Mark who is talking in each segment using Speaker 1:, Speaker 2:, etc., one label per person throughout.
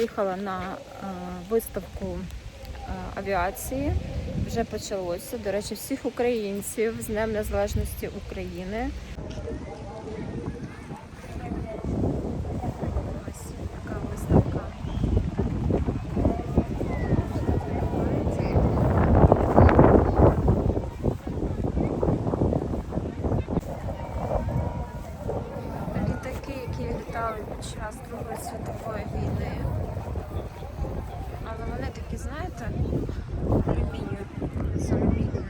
Speaker 1: приїхала на е, виставку е, авіації. Вже почалося. До речі, всіх українців з Днем Незалежності України. Ось така виставка. Літаки, які літали під час Другої світової війни. Але вони такі, знаєте, алюмінію. З алюмінію.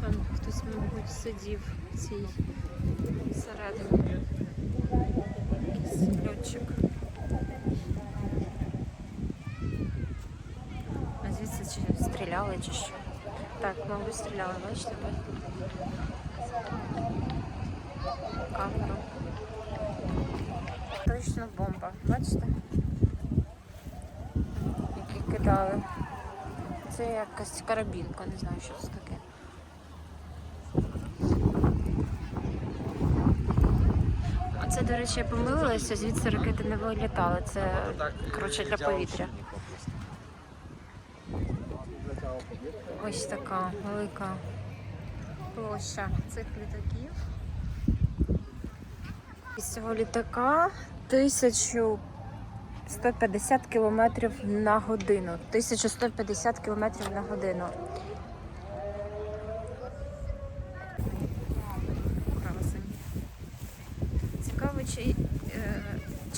Speaker 1: Там хтось, мабуть, сидів в цій всередині. Якийсь льотчик. А звідси чи стріляли чи? Так, мабуть, стріляли, бачите? Камера. Точно бомба, бачите? Які кидали. Це якась карабінка, не знаю, що це таке. А це, до речі, я помилилася, звідси ракети не вилітали. Це коротше для повітря. Ось така велика площа цих літаків. Із цього літака 1150 км на годину. 1150 км на годину. Цікаво, чи, е,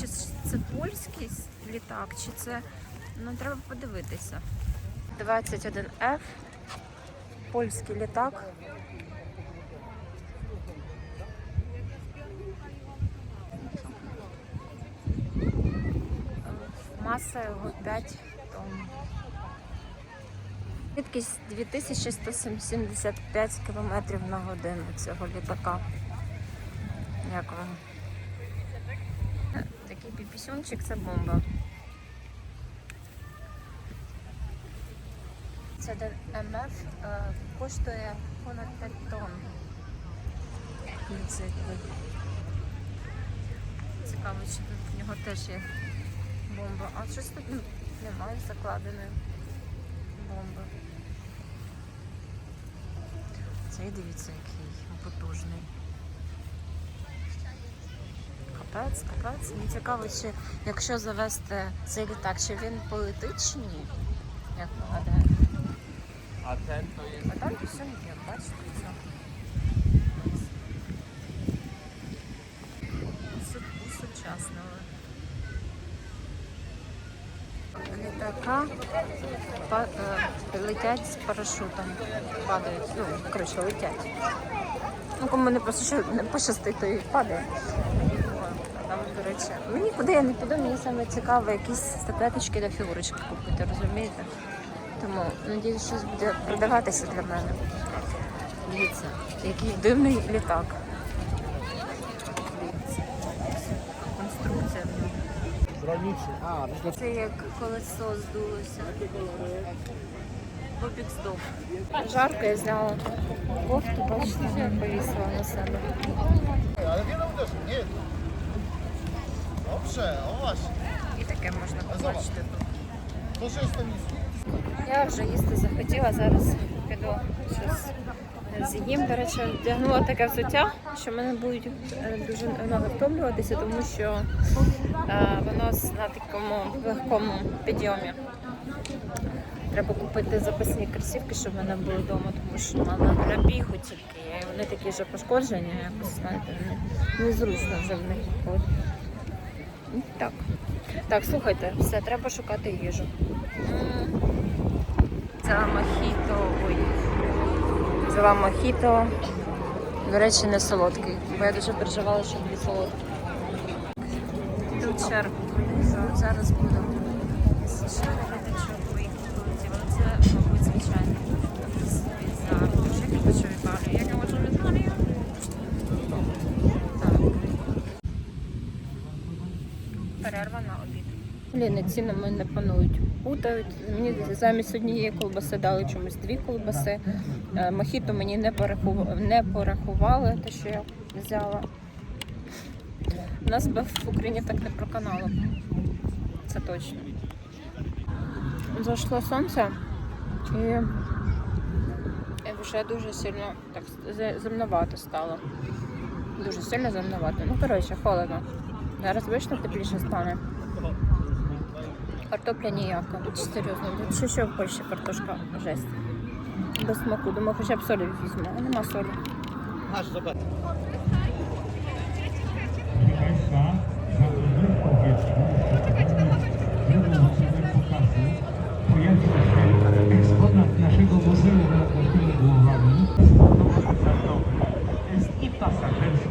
Speaker 1: чи це польський літак, чи це. Ну, треба подивитися. 21F. Польський літак. Маса його 5 тонн. Швидкість 2175 км на годину цього літака. Як вам? Такий піпісюнчик це бомба. Це МФ е, коштує понад 5 тонн. Цікаво, чи тут в нього теж є бомба. А щось тут ну, немає закладеної бомби. Цей дивіться, який потужний. Капець, капець. Мені цікаво, чи якщо завести цей літак, чи він полетить чи ні? Як гадаєте?
Speaker 2: A ten to jest...
Speaker 1: А там все є, бачите, все. Су- у сучасного. Літака па- е, летять з парашутом. Падають. Ну, коротше, летять. Ну, кому не пощастить, не пощастить, то і падає. Мені куди я не піду, мені саме цікаво якісь статуеточки та фігурочки купити, розумієте? Тому надіюсь, щось буде продаватися для мене. Дивіться, який дивний літак. Дивіться. Конструкція Це як колесо здулося. Бобік здох. Жарко я зняла кофту, бачите, я повісила на себе. І таке можна побачити тут. Я вже їсти захотіла, зараз піду щось з'їм. До речі, вдягнула таке взуття, що мене будуть е, дуже ноги втомлюватися, тому що е, воно на такому легкому підйомі. Треба купити запасні кросівки, щоб в мене були вдома, тому що мене для бігу тільки. І вони такі вже пошкоджені, якось знаєте, незручно вже в них Так. Так, слухайте, все, треба шукати їжу. Взяла мохіто. Ой. Взяла мохіто. До речі, не солодкий, бо я дуже переживала, що буде солодкий. Тут чергу. Зараз буду. Ще глядачок поїхав полетів, але це, мабуть, звичайно. Тобто Як я хочу в Італію? Як я хочу в Італію? Так. Перерва на обід. Блін, ціни мене не панують. путають. Мені замість однієї колбаси дали чомусь дві колбаси. Е, Мохіто мені не порахували, не порахували те, що я взяла. Нас би в Україні так не проканало. Це точно. Зайшло сонце і вже дуже сильно так земновато стало. Дуже сильно земновато. Ну, коротше, холодно. Зараз вийшло тепліше стане. Картопля ніяка. Тут серйозно. Тут ще що в Польщі картошка жесть. Без смаку. Думаю, хоча б солі візьму, а нема солі.
Speaker 2: Masz, zobacz.
Speaker 3: Proszę Państwa, za chwilę powietrzu drugą ocenę pokazu pojawi się eksponat naszego Muzeum nad Naszymi Głowami. Jest i pasażerski.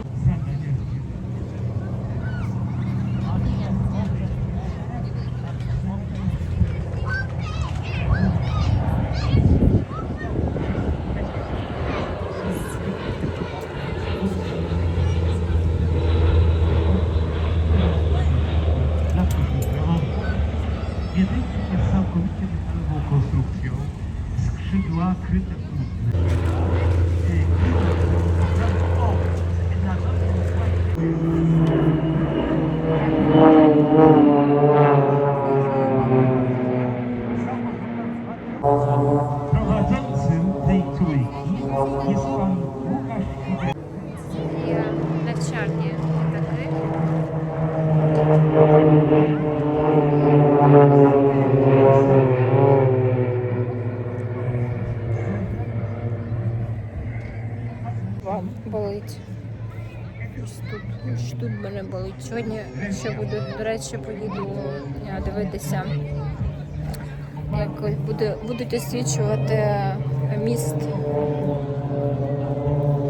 Speaker 3: Prowadzącym tej
Speaker 1: болить. Тут мене болить. Сьогодні ще буду, до речі, поїду дивитися, як буде, будуть освічувати міст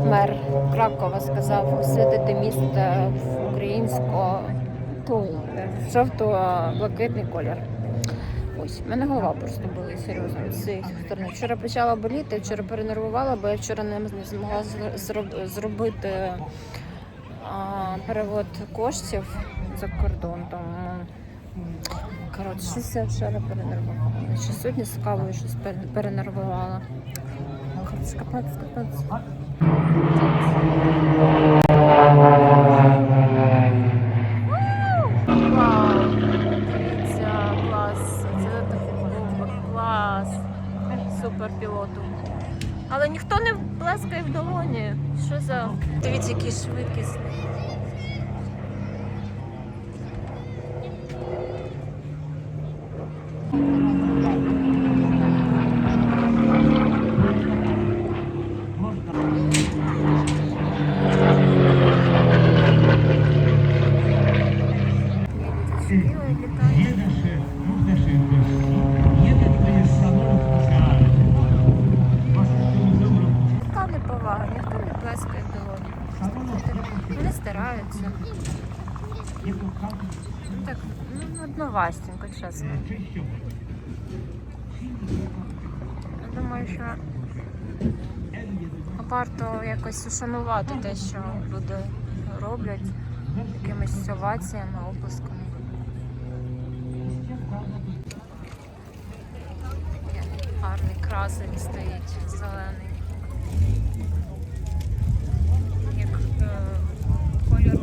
Speaker 1: мер Кракова сказав освятити місто в українсько в жовто-блакитний колір. Ось, мене голова просто болить серйозно з цієї сторони. Вчора почала боліти, вчора перенервувала, бо я вчора не змогла зроб- зробити а, перевод коштів за кордон. Тому коротше, щось я вчора перенервувала. Ще сьогодні з кавою щось перенервувала. Капець, капець. Вау! Це такий клас. Супер пілоту. Але ніхто не плескає в долоні. Що за. Дивіться, який швидкісний. Одновастенько, Я думаю, що варто якось ушанувати те, що люди роблять якимись оваціями, оплесками. Гарний красень стоїть, зелений. Як е, колір.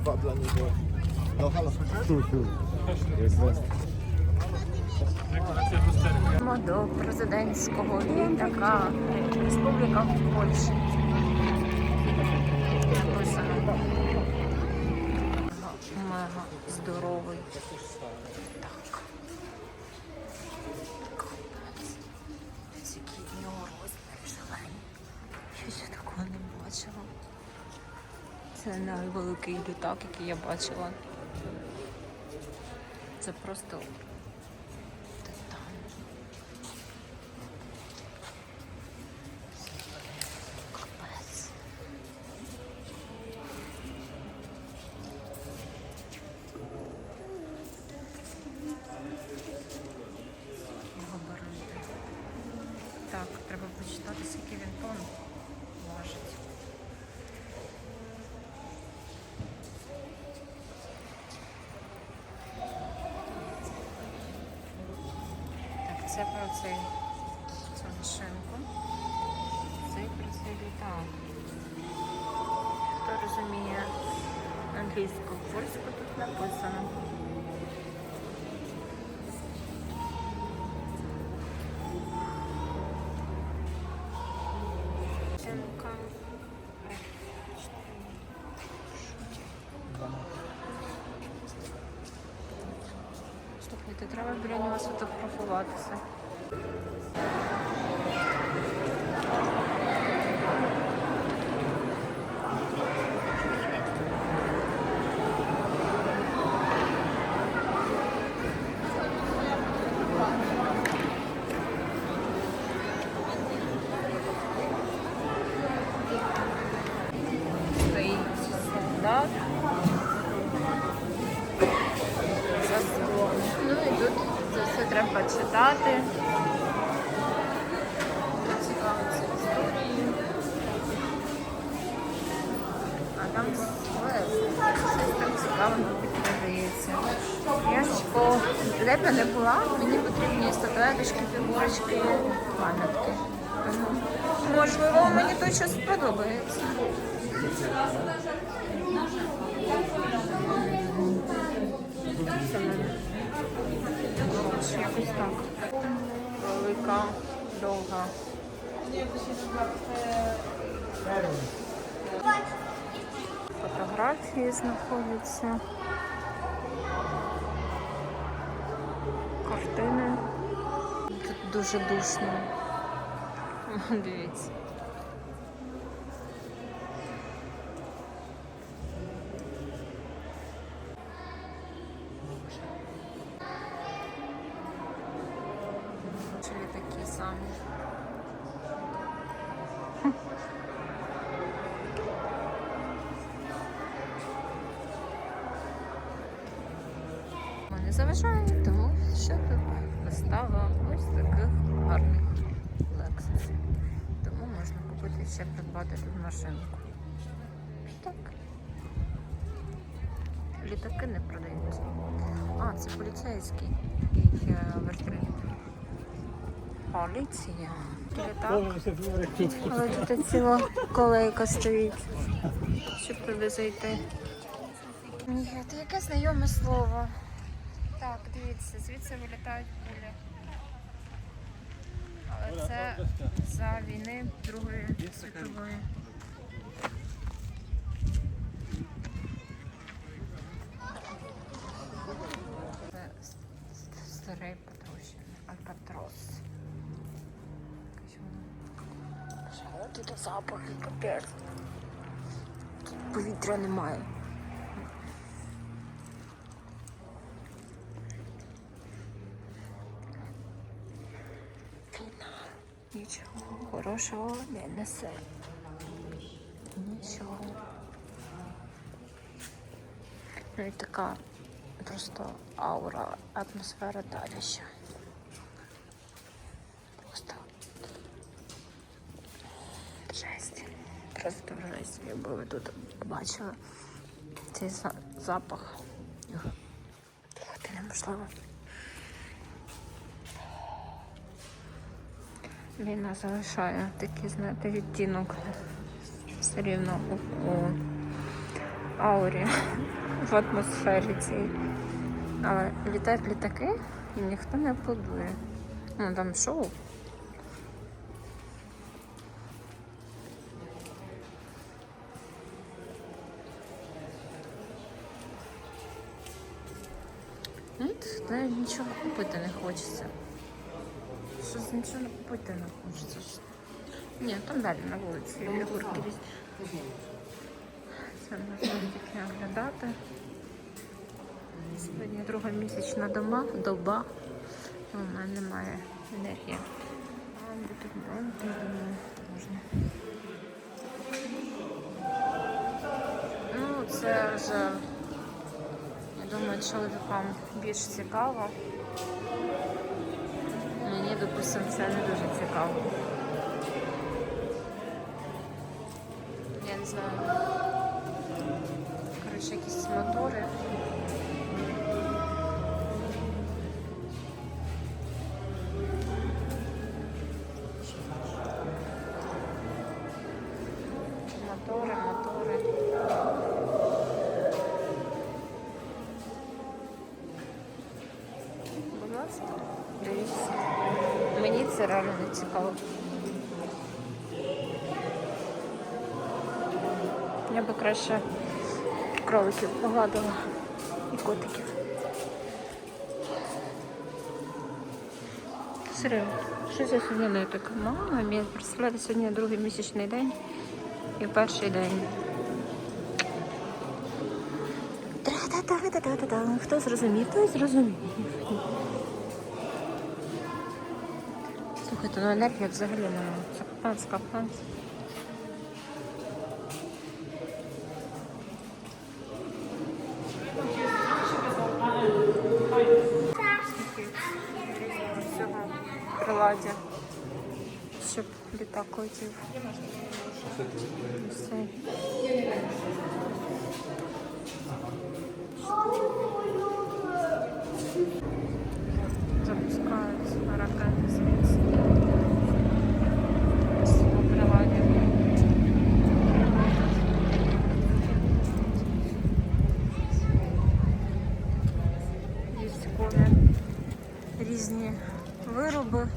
Speaker 2: Dwa dla niego. No halo, słyszysz? Jest
Speaker 1: Йдемо до президентського літака Республіка Польща. Написано. Мега здоровий. Так. Це найвеликий літак, який я бачила. Це просто титан. Капець. Його баранти. Так, треба почитати, скільки він тонн. Це про цей цю машинку. Це про цей літак. Хто розуміє англійську, польську тут написано. Лепе не була, мені потрібні статуеточки, фігурочки, пам'ятки. Тому, можливо, мені тут щось сподобається. Якось так. Велика, довга. Фотографії знаходяться. Картини. Тут дуже душно. Дивіться. Чи такі самі? Не заважає, тому що тут вистава ось таких гарних лексусів. Тому можна купити ще придбати тут машинку. Так. Літаки не продаються. А, це поліцейський такий е, вертоліт. Поліція. Літак. Але тут ціла колейка стоїть, щоб туди зайти. Ні, це яке знайоме слово. Так, дивіться, звідси вилітають кулі. Це за війни Другої світової. Це старий потрощений Альбатрос. Тут запахи капець. Тут повітря немає. Війна нічого хорошого не несе. Нічого. Ну і така просто аура, атмосфера давища. Просто жесть. Просто жесть. Якби ви тут бачили цей за- запах. Дихати неможливо. Війна залишає такий, знаєте, відтінок все рівно у, у аурі, в атмосфері цій. Але літають літаки і ніхто не аплодує. Ну там шоу. Навіть нічого купити не хочеться. Щось нічого не купити не хочеться. Ні, там далі на вулиці фігурки різні. Це можна тільки оглядати. Сьогодні друга місячна дома, доба. У мене немає енергії. А тут думаю, можна. Ну, це вже, я думаю, чоловікам більш цікаво. Допустимо, це не дуже цікаво. Реально не цікаво. Я би краще кроликів погладила і котиків. Серйозно, що за сьогодні не така? Мама мій, представляєте, сьогодні другий місячний день і перший день. Хто зрозумів, той зрозумів. Слухайте, ну енергія взагалі немає. Це капець, капець. Приладдя, щоб літак летів. Ось цей. запускають ракети звідси. З цього приладдя. Військові різні вироби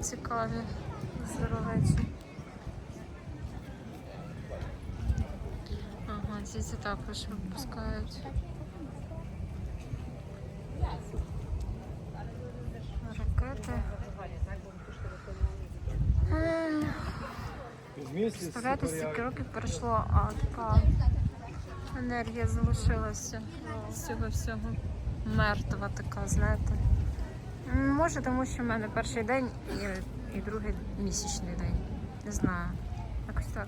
Speaker 1: цікаві, здоровечі. Звідси також випускають. Ракети. Представляєте, стільки років пройшло, а така енергія залишилася з цього всього. Мертва така, знаєте. Може, тому що в мене перший день і, і другий місячний день. Не знаю. Якось так.